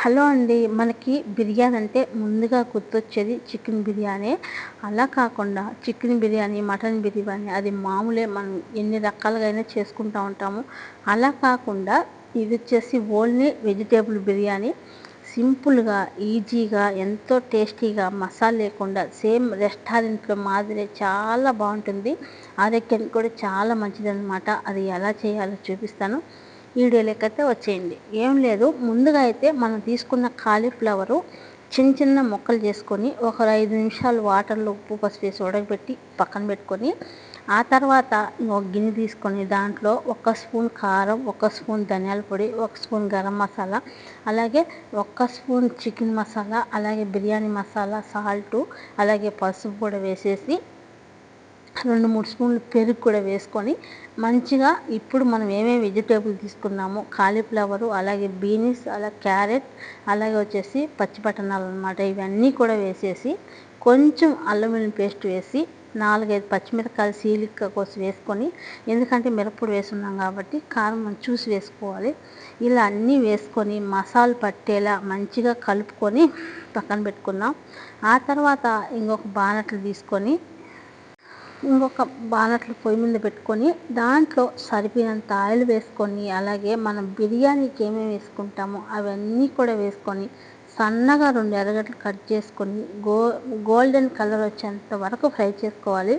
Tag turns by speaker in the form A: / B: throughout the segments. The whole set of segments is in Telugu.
A: హలో అండి. మనకి బిర్యానీ అంటే ముందుగా గుర్తొచ్చేది చికెన్ బిర్యానీ. అలా కాకుండా చికెన్ బిర్యానీ మటన్ బిర్యానీ అది మామూలే మనం ఎన్ని రకాలుగా అయినా చేసుకుంటూ ఉంటాము. అలా కాకుండా ఇది వచ్చేసి ఓన్లీ వెజిటేబుల్ బిర్యానీ. సింపుల్గా ఈజీగా ఎంతో టేస్టీగా మసాలా లేకుండా సేమ్ రెస్టారెంట్లో మాదిరి చాలా బాగుంటుంది. ఆరోగ్యానికి కూడా చాలా మంచిదన్నమాట. అది ఎలా చేయాలో చూపిస్తాను. వీడియోలోకైతే వచ్చేయండి. ఏం లేదు. ముందుగా అయితే మనం తీసుకున్న కాలీఫ్లవరు చిన్న చిన్న ముక్కలు చేసుకొని ఒక ఐదు నిమిషాలు వాటర్లో ఉప్పు పసుపు వేసి ఉడకబెట్టి పక్కన పెట్టుకొని ఆ తర్వాత ఒక గిన్నె తీసుకొని దాంట్లో ఒక స్పూన్ కారం ఒక స్పూన్ ధనియాల పొడి ఒక స్పూన్ గరం మసాలా అలాగే ఒక స్పూన్ చికెన్ మసాలా అలాగే బిర్యానీ మసాలా సాల్టు అలాగే పసుపు కూడా వేసేసి రెండు మూడు స్పూన్లు పెరుగు కూడా వేసుకొని మంచిగా ఇప్పుడు మనం ఏమేమి వెజిటేబుల్ తీసుకున్నామో కాలీఫ్లవరు అలాగే బీన్స్ అలా క్యారెట్ అలాగే వచ్చేసి పచ్చి బఠానాలు అనమాట ఇవన్నీ కూడా వేసేసి కొంచెం అల్లం వెల్లుల్లి పేస్ట్ వేసి నాలుగైదు పచ్చిమిరపకాయలు సీలిక కోసం వేసుకొని ఎందుకంటే మిరప్పొడి వేసున్నాం కాబట్టి కారం మనం చూసి వేసుకోవాలి. ఇలా అన్నీ వేసుకొని మసాలా పట్టేలా మంచిగా కలుపుకొని పక్కన పెట్టుకుందాం. ఆ తర్వాత ఇంకొక బానట్లు తీసుకొని ఇంకొక బానట్లు పొయ్యి మీద పెట్టుకొని దాంట్లో సరిపోయినంత ఆయిల్ వేసుకొని అలాగే మనం బిర్యానీకి ఏమేమి వేసుకుంటామో అవన్నీ కూడా వేసుకొని సన్నగా రెండు ఎర్రగడ్డలు కట్ చేసుకొని గో గోల్డెన్ కలర్ వచ్చేంత వరకు ఫ్రై చేసుకోవాలి.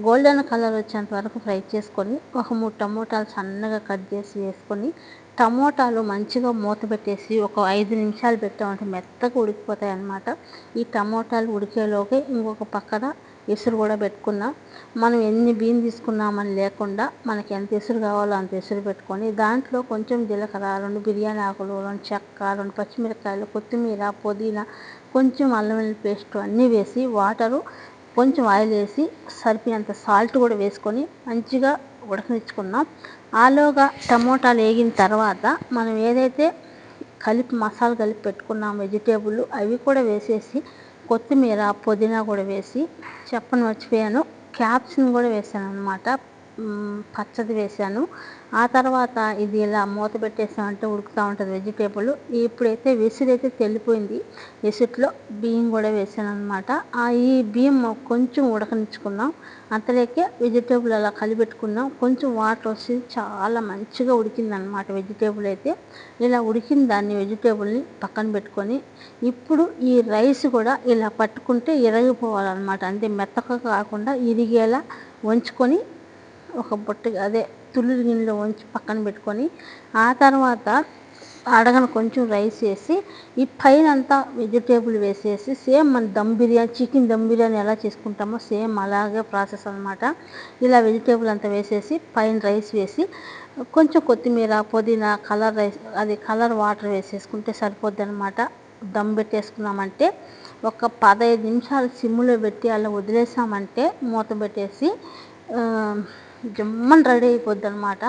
A: గోల్డెన్ కలర్ వచ్చేంత వరకు ఫ్రై చేసుకొని ఒక మూడు టమోటాలు సన్నగా కట్ చేసి వేసుకొని టమోటాలు మంచిగా మూత పెట్టేసి ఒక ఐదు నిమిషాలు పెట్టామంటే మెత్తగా ఉడికిపోతాయి అన్నమాట ఈ టమోటాలు ఉడికేలోకి ఇంకొక పక్కన ఎసురు కూడా పెట్టుకున్నాం. మనం ఎన్ని బియ్యం తీసుకున్నామని లేకుండా మనకి ఎంత ఎసురు కావాలో అంత ఎసురు పెట్టుకొని దాంట్లో కొంచెం జీలకర్ర రెండు బిర్యానీ ఆకులు రెండు చెక్క రెండు పచ్చిమిరపకాయలు కొత్తిమీర పుదీనా కొంచెం అల్లం వెల్లుల్లి పేస్ట్ అన్నీ వేసి వాటరు కొంచెం ఆయిల్ వేసి సరిపోయినంత సాల్ట్ కూడా వేసుకొని మంచిగా ఉడకనిచ్చుకున్నాం ఆలోగా టమోటాలు వేగిన తర్వాత మనం ఏదైతే కలిపి మసాలా కలిపి పెట్టుకున్నాం వెజిటేబుల్ అవి కూడా వేసేసి కొత్తిమీర పుదీనా కూడా వేసి చెప్పను మర్చిపోయాను. క్యాప్సిన్ కూడా వేసాను అనమాట పచ్చది వేసాను ఆ తర్వాత ఇది ఇలా మూత పెట్టేసామంటే ఉడుకుతూ ఉంటుంది వెజిటేబుల్ ఇప్పుడైతే విసిరైతే తెల్లిపోయింది. విసిట్లో బియ్యం కూడా వేసాను అనమాట ఆ ఈ బియ్యం కొంచెం ఉడకనిచ్చుకున్నాం. అంతలోకే వెజిటేబుల్ అలా కలిపెట్టుకున్నాం. కొంచెం వాటర్ వచ్చి చాలా మంచిగా ఉడికిందనమాట వెజిటేబుల్ అయితే. ఇలా ఉడికిన దాన్ని వెజిటేబుల్ని పక్కన పెట్టుకొని ఇప్పుడు ఈ రైస్ కూడా ఇలా పట్టుకుంటే ఇరగిపోవాలన్నమాట. అంటే మెత్తగా కాకుండా ఇరిగేలా వంచుకొని ఒక బొట్టు అదే తుల్లి గిన్నెలో ఉంచి పక్కన పెట్టుకొని ఆ తర్వాత అడగన కొంచెం రైస్ వేసి ఈ పైన అంతా వెజిటేబుల్ వేసేసి సేమ్ మన దమ్ బిర్యానీ చికెన్ దమ్ బిర్యానీ ఎలా చేసుకుంటామో సేమ్ అలాగే ప్రాసెస్ అనమాట ఇలా వెజిటేబుల్ అంతా వేసేసి పైన రైస్ వేసి కొంచెం కొత్తిమీర పుదీనా కలర్ రైస్ అది కలర్ వాటర్ వేసేసుకుంటే సరిపోద్ది అనమాట దమ్ పెట్టేసుకున్నామంటే ఒక పదహైదు నిమిషాలు సిమ్లో పెట్టి అలా వదిలేసామంటే మూత పెట్టేసి జమ్మని రెడీ అయిపోద్ది అనమాట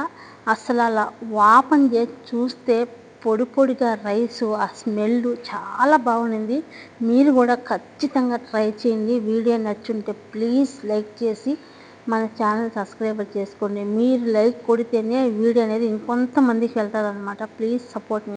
A: అసలు అలా వాపన్ చేసి చూస్తే పొడి పొడిగా రైసు ఆ స్మెల్ చాలా బాగుంది మీరు కూడా ఖచ్చితంగా ట్రై చేయండి. వీడియో నచ్చుంటే ప్లీజ్ లైక్ చేసి మన ఛానల్ సబ్స్క్రైబర్ చేసుకోండి. మీరు లైక్ కొడితేనే వీడియో అనేది ఇంకొంతమందికి వెళ్తారనమాట ప్లీజ్ సపోర్ట్ మీ